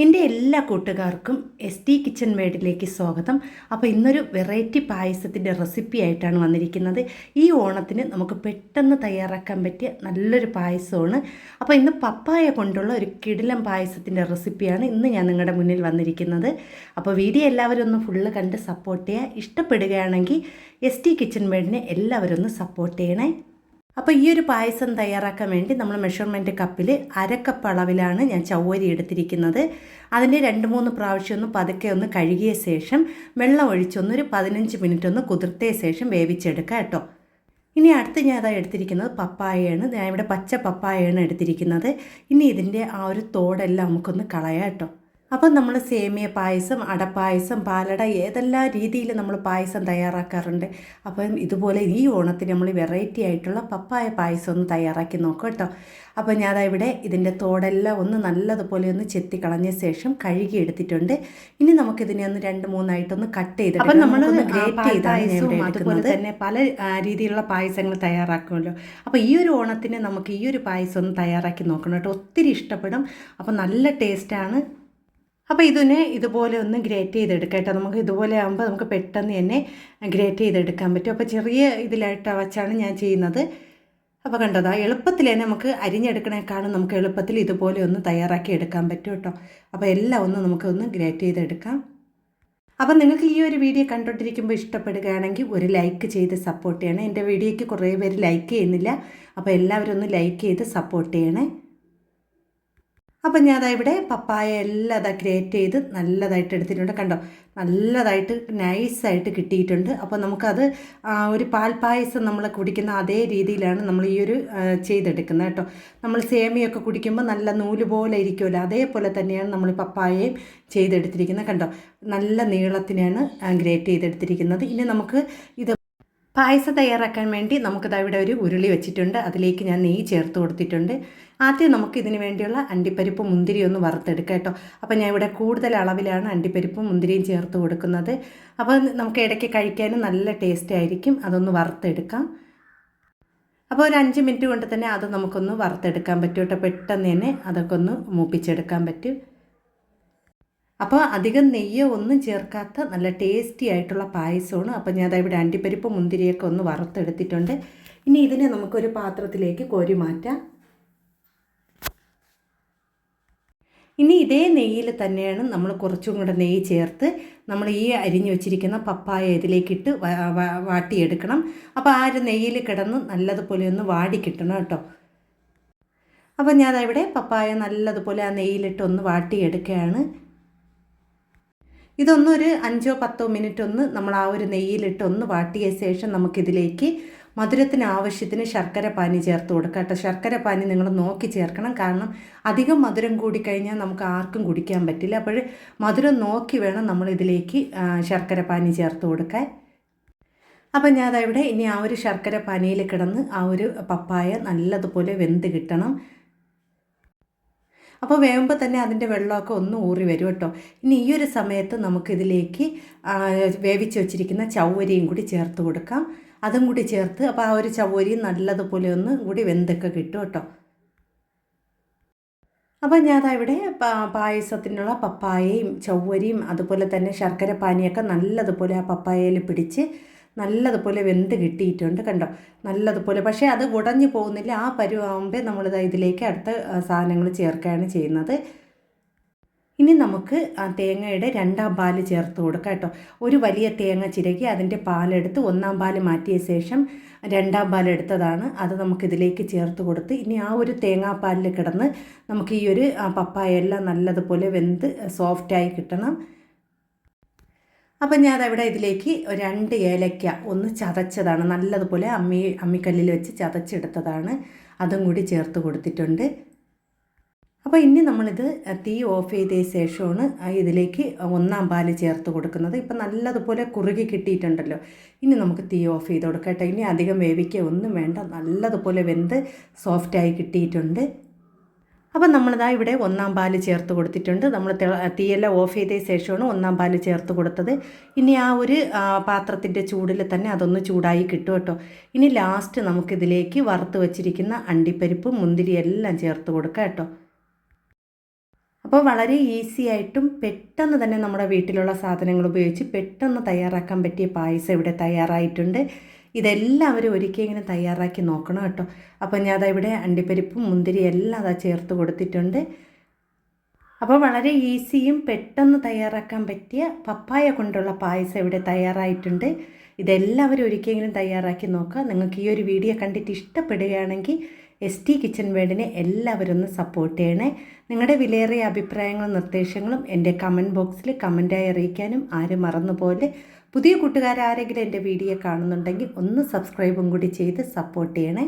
എന്റെ എല്ലാ കൂട്ടുകാർക്കും എസ് ടി കിച്ചൺ മേഡിലേക്ക് സ്വാഗതം. അപ്പോൾ ഇന്നൊരു വെറൈറ്റി പായസത്തിന്റെ റെസിപ്പി ആയിട്ടാണ് വന്നിരിക്കുന്നത്. ഈ ഓണത്തിന് നമുക്ക് പെട്ടെന്ന് തയ്യാറാക്കാൻ പറ്റിയ നല്ലൊരു പായസമാണ്. അപ്പോൾ ഇന്ന് പപ്പായ കൊണ്ടുള്ള ഒരു കിടിലം പായസത്തിന്റെ റെസിപ്പിയാണ് ഇന്ന് ഞാൻ നിങ്ങളുടെ മുന്നിൽ വന്നിരിക്കുന്നത്. അപ്പോൾ വീഡിയോ എല്ലാവരും ഒന്ന് ഫുള്ള് കണ്ട് സപ്പോർട്ട് ചെയ്യുക. ഇഷ്ടപ്പെടുകയാണെങ്കിൽ എസ് ടി കിച്ചൺ മേഡിനെ എല്ലാവരും ഒന്ന് സപ്പോർട്ട് ചെയ്യണേ. അപ്പോൾ ഈ ഒരു പായസം തയ്യാറാക്കാൻ വേണ്ടി നമ്മൾ മെഷർമെന്റ് കപ്പിൽ അരക്കപ്പ് അളവിലാണ് ഞാൻ ചവ്വരി എടുത്തിരിക്കുന്നത്. അതിന്റെ രണ്ട് മൂന്ന് പ്രാവശ്യം ഒന്ന് പതുക്കെ ഒന്ന് കഴുകിയ ശേഷം വെള്ളം ഒഴിച്ചൊന്നൊരു പതിനഞ്ച് മിനിറ്റ് ഒന്ന് കുതിർത്തിയ ശേഷം വേവിച്ചെടുക്കുക കേട്ടോ. ഇനി അടുത്ത് ഞാൻ അതാ എടുത്തിരിക്കുന്നത് പപ്പായയാണ്. ഞാൻ ഇവിടെ പച്ച പപ്പായയാണ് എടുത്തിരിക്കുന്നത്. ഇനി ഇതിന്റെ ആ ഒരു തോടെല്ലാം നമുക്കൊന്ന് കളയാം കേട്ടോ. അപ്പം നമ്മൾ സേമിയ പായസം അടപ്പായസം പാലട ഏതെല്ലാം രീതിയിൽ നമ്മൾ പായസം തയ്യാറാക്കാറുണ്ട്. അപ്പം ഇതുപോലെ ഈ ഓണത്തിന് നമ്മൾ വെറൈറ്റി ആയിട്ടുള്ള പപ്പായ പായസം ഒന്ന് തയ്യാറാക്കി നോക്കാം കേട്ടോ. അപ്പോൾ ഞാൻ ഇവിടെ ഇതിന്റെ തോടെല്ലാം ഒന്ന് നല്ലതുപോലെ ഒന്ന് ചെത്തി കളഞ്ഞ ശേഷം കഴുകി എടുത്തിട്ടുണ്ട്. ഇനി നമുക്കിതിനെ ഒന്ന് രണ്ട് മൂന്നായിട്ടൊന്ന് കട്ട് ചെയ്ത് അപ്പം നമ്മൾ ഗ്രേറ്റ് ചെയ്താണ് അതുപോലെ തന്നെ പല രീതിയിലുള്ള പായസങ്ങൾ തയ്യാറാക്കുമല്ലോ. അപ്പോൾ ഈ ഒരു ഓണത്തിന് നമുക്ക് ഈ ഒരു പായസം ഒന്ന് തയ്യാറാക്കി നോക്കണം കേട്ടോ. ഒത്തിരി ഇഷ്ടപ്പെടും. അപ്പോൾ നല്ല ടേസ്റ്റാണ് അപ്പോൾ ഇതിനെ ഇതുപോലെ ഒന്ന് ഗ്രേറ്റ് ചെയ്തെടുക്കാം കേട്ടോ. നമുക്ക് ഇതുപോലെ ആകുമ്പോൾ നമുക്ക് പെട്ടെന്ന് തന്നെ ഗ്രേറ്റ് ചെയ്തെടുക്കാൻ പറ്റും. അപ്പോൾ ചെറിയ ഇതിലായിട്ട് വച്ചാണ് ഞാൻ ചെയ്യുന്നത്. അപ്പോൾ കണ്ടതാ എളുപ്പത്തിൽ തന്നെ നമുക്ക് അരിഞ്ഞെടുക്കണേക്കാളും നമുക്ക് എളുപ്പത്തിൽ ഇതുപോലെ ഒന്ന് തയ്യാറാക്കി എടുക്കാൻ പറ്റും കേട്ടോ. അപ്പോൾ എല്ലാം ഒന്ന് നമുക്കൊന്ന് ഗ്രേറ്റ് ചെയ്തെടുക്കാം. അപ്പം നിങ്ങൾക്ക് ഈ ഒരു വീഡിയോ കണ്ടോണ്ടിരിക്കുമ്പോൾ ഇഷ്ടപ്പെടുകയാണെങ്കിൽ ഒരു ലൈക്ക് ചെയ്ത് സപ്പോർട്ട് ചെയ്യണേ. എന്റെ വീഡിയോയ്ക്ക് കുറേ പേര് ലൈക്ക് ചെയ്യുന്നില്ല. അപ്പോൾ എല്ലാവരും ഒന്ന് ലൈക്ക് ചെയ്ത് സപ്പോർട്ട് ചെയ്യണേ. അപ്പം ഞാൻ ഇവിടെ പപ്പായ എല്ലാം അതാ ഗ്രേറ്റ് ചെയ്ത് നല്ലതായിട്ട് എടുത്തിട്ടുണ്ട്. കണ്ടോ? നല്ലതായിട്ട് നൈസായിട്ട് കിട്ടിയിട്ടുണ്ട്. അപ്പോൾ നമുക്കത് ഒരു പാൽപ്പായസം നമ്മൾ കുടിക്കുന്ന അതേ രീതിയിലാണ് നമ്മൾ ഈ ഒരു ചെയ്തെടുക്കുന്നത് കേട്ടോ. നമ്മൾ സേമിയൊക്കെ കുടിക്കുമ്പോൾ നല്ല നൂൽ പോലെ ഇരിക്കുമല്ലോ അതേപോലെ തന്നെയാണ് നമ്മൾ പപ്പായയും ചെയ്തെടുത്തിരിക്കുന്നത്. കണ്ടോ? നല്ല നീളത്തിനാണ് ഗ്രേറ്റ് ചെയ്തെടുത്തിരിക്കുന്നത്. ഇനി നമുക്ക് ഇത് പായസം തയ്യാറാക്കാൻ വേണ്ടി നമുക്കിത് ഇവിടെ ഒരു ഉരുളി വെച്ചിട്ടുണ്ട്. അതിലേക്ക് ഞാൻ നെയ്യ് ചേർത്ത് കൊടുത്തിട്ടുണ്ട്. ആദ്യം നമുക്ക് ഇതിന് വേണ്ടിയുള്ള അണ്ടിപ്പരിപ്പ് മുന്തിരി ഒന്ന് വറുത്തെടുക്കാം കേട്ടോ. അപ്പോൾ ഞാൻ ഇവിടെ കൂടുതൽ അളവിലാണ് അണ്ടിപ്പരിപ്പും മുന്തിരിയും ചേർത്ത് കൊടുക്കുന്നത്. അപ്പോൾ നമുക്ക് ഇടയ്ക്ക് കഴിക്കാനും നല്ല ടേസ്റ്റ് ആയിരിക്കും. അതൊന്ന് വറുത്തെടുക്കാം. അപ്പോൾ ഒരു അഞ്ച് മിനിറ്റ് കൊണ്ട് തന്നെ അത് നമുക്കൊന്ന് വറുത്തെടുക്കാൻ പറ്റും കേട്ടോ. പെട്ടെന്ന് തന്നെ അതൊക്കെ ഒന്ന് മൂപ്പിച്ചെടുക്കാൻ പറ്റും. അപ്പോൾ അധികം നെയ്യോ ഒന്നും ചേർക്കാത്ത നല്ല ടേസ്റ്റി ആയിട്ടുള്ള പായസമാണ്. അപ്പോൾ ഞാൻ ഇവിടെ അണ്ടിപ്പരിപ്പ് മുന്തിരിയൊക്കെ ഒന്ന് വറുത്തെടുത്തിട്ടുണ്ട്. ഇനി ഇതിനെ നമുക്കൊരു പാത്രത്തിലേക്ക് കോരി മാറ്റാം. ഇനി ഇതേ നെയ്യിൽ തന്നെയാണ് നമ്മൾ കുറച്ചും കൂടെ നെയ്യ് ചേർത്ത് നമ്മൾ ഈ അരിഞ്ഞു വെച്ചിരിക്കുന്ന പപ്പായ ഇതിലേക്കിട്ട് വാട്ടിയെടുക്കണം. അപ്പോൾ ആ ഒരു നെയ്യിൽ കിടന്ന് നല്ലതുപോലെ ഒന്ന് വാടി കിട്ടണം കേട്ടോ. അപ്പോൾ ഞാൻ ഇവിടെ പപ്പായ നല്ലതുപോലെ ആ നെയ്യിലിട്ട് ഒന്ന് വാട്ടിയെടുക്കുകയാണ്. ഇതൊന്നൊരു അഞ്ചോ പത്തോ മിനിറ്റ് ഒന്ന് നമ്മൾ ആ ഒരു നെയ്യിലിട്ട് ഒന്ന് വാട്ടിയ ശേഷം നമുക്കിതിലേക്ക് മധുരത്തിന് ആവശ്യത്തിന് ശർക്കര പാനി ചേർത്ത് കൊടുക്കുക കേട്ടോ. ശർക്കര പാനി നിങ്ങൾ നോക്കി ചേർക്കണം. കാരണം അധികം മധുരം കൂടിക്കഴിഞ്ഞാൽ നമുക്ക് ആർക്കും കുടിക്കാൻ പറ്റില്ല. അപ്പോൾ മധുരം നോക്കി വേണം നമ്മൾ ഇതിലേക്ക് ശർക്കര പാനി ചേർത്ത് കൊടുക്കാൻ. അപ്പം ഞാനതവിടെ ഇനി ആ ഒരു ശർക്കര പാനിയിൽ കിടന്ന് ആ ഒരു പപ്പായ നല്ലതുപോലെ വെന്ത് കിട്ടണം. അപ്പോൾ വേകുമ്പോൾ തന്നെ അതിന്റെ വെള്ളമൊക്കെ ഒന്ന് ഊറി വരും കേട്ടോ. ഇനി ഈ ഒരു സമയത്ത് നമുക്കിതിലേക്ക് വേവിച്ച് വെച്ചിരിക്കുന്ന ചവ്വരിയും കൂടി ചേർത്ത് കൊടുക്കാം. അതും കൂടി ചേർത്ത് അപ്പോൾ ആ ഒരു ചവ്വരിയും നല്ലതുപോലെ ഒന്ന് കൂടി വെന്തൊക്കെ കിട്ടും കേട്ടോ. അപ്പോൾ ഞാൻ ഇവിടെ പായസത്തിനുള്ള പപ്പായയും ചവ്വരിയും അതുപോലെ തന്നെ ശർക്കര പാനിയൊക്കെ നല്ലതുപോലെ ആ പപ്പായയിൽ പിടിച്ച് നല്ലതുപോലെ വെന്ത് കിട്ടിയിട്ടുണ്ട് കണ്ടോ? നല്ലതുപോലെ. പക്ഷേ അത് ഉടഞ്ഞു പോകുന്നില്ല. ആ പരുവാകുമ്പോൾ നമ്മളിത് ഇതിലേക്ക് അടുത്ത സാധനങ്ങൾ ചേർക്കുകയാണ് ചെയ്യുന്നത്. ഇനി നമുക്ക് ആ തേങ്ങയുടെ രണ്ടാം പാൽ ചേർത്ത് കൊടുക്കാം കേട്ടോ. ഒരു വലിയ തേങ്ങ ചിരകി അതിന്റെ പാലെടുത്ത് ഒന്നാം പാൽ മാറ്റിയ ശേഷം രണ്ടാം പാൽ എടുത്തതാണ്. അത് നമുക്കിതിലേക്ക് ചേർത്ത് കൊടുത്ത് ഇനി ആ ഒരു തേങ്ങാപ്പാലിൽ കിടന്ന് നമുക്ക് ഈ ഒരു പപ്പായ എല്ലാം നല്ലതുപോലെ വെന്ത് സോഫ്റ്റായി കിട്ടണം. അപ്പം ഞാൻ അതവിടെ ഇതിലേക്ക് രണ്ട് ഏലക്ക ഒന്ന് ചതച്ചതാണ്. നല്ലതുപോലെ അമ്മി അമ്മിക്കല്ലിൽ വെച്ച് ചതച്ചെടുത്തതാണ്. അതും കൂടി ചേർത്ത് കൊടുത്തിട്ടുണ്ട്. അപ്പോൾ ഇനി നമ്മളിത് തീ ഓഫ് ചെയ്ത ശേഷമാണ് ഇതിലേക്ക് ഒന്നാം പാൽ ചേർത്ത് കൊടുക്കുന്നത്. ഇപ്പം നല്ലതുപോലെ കുറുകി കിട്ടിയിട്ടുണ്ടല്ലോ. ഇനി നമുക്ക് തീ ഓഫ് ചെയ്ത് കൊടുക്കാം കേട്ടോ. ഇനി അധികം വേവിക്കുക ഒന്നും വേണ്ട. നല്ലതുപോലെ വെന്ത് സോഫ്റ്റായി കിട്ടിയിട്ടുണ്ട്. അപ്പം നമ്മളിതാ ഇവിടെ ഒന്നാം പാൽ ചേർത്ത് കൊടുത്തിട്ടുണ്ട്. നമ്മൾ തീയെല്ലാം ഓഫ് ചെയ്ത ശേഷമാണ് ഒന്നാം പാൽ ചേർത്ത് കൊടുത്തത്. ഇനി ആ ഒരു പാത്രത്തിന്റെ ചൂടിൽ തന്നെ അതൊന്ന് ചൂടായി കിട്ടും കേട്ടോ. ഇനി ലാസ്റ്റ് നമുക്കിതിലേക്ക് വറുത്ത് വച്ചിരിക്കുന്ന അണ്ടിപ്പരിപ്പും മുന്തിരി എല്ലാം ചേർത്ത് കൊടുക്കാം കേട്ടോ. അപ്പോൾ വളരെ ഈസി ആയിട്ടും പെട്ടെന്ന് തന്നെ നമ്മുടെ വീട്ടിലുള്ള സാധനങ്ങൾ ഉപയോഗിച്ച് പെട്ടെന്ന് തയ്യാറാക്കാൻ പറ്റിയ പായസം ഇവിടെ തയ്യാറായിട്ടുണ്ട്. ഇതെല്ലാവരും ഒരിക്കലെങ്കിലും തയ്യാറാക്കി നോക്കണം കേട്ടോ. അപ്പോൾ ഞാൻ അതാ ഇവിടെ അണ്ടിപ്പരിപ്പും മുന്തിരി എല്ലാം അതാ ചേർത്ത് കൊടുത്തിട്ടുണ്ട്. അപ്പോൾ വളരെ ഈസിയും പെട്ടെന്ന് തയ്യാറാക്കാൻ പറ്റിയ പപ്പായ കൊണ്ടുള്ള പായസം ഇവിടെ തയ്യാറായിട്ടുണ്ട്. ഇതെല്ലാവരും ഒരിക്കലെങ്കിലും തയ്യാറാക്കി നോക്കുക. നിങ്ങൾക്ക് ഈ ഒരു വീഡിയോ കണ്ടിട്ട് ഇഷ്ടപ്പെടുകയാണെങ്കിൽ എസ് ടി കിച്ചൺ വേഡിനെ എല്ലാവരും ഒന്ന് സപ്പോർട്ട് ചെയ്യണേ. നിങ്ങളുടെ വിലയേറിയ അഭിപ്രായങ്ങളും നിർദ്ദേശങ്ങളും എന്റെ കമന്റ് ബോക്സിൽ കമന്റായി അറിയിക്കാനും ആരും മറന്നുപോലെ പുതിയ കൂട്ടുകാരാരെങ്കിലും എന്റെ വീഡിയോ കാണുന്നുണ്ടെങ്കിൽ ഒന്ന് സബ്സ്ക്രൈബും കൂടി ചെയ്ത് സപ്പോർട്ട് ചെയ്യണേ.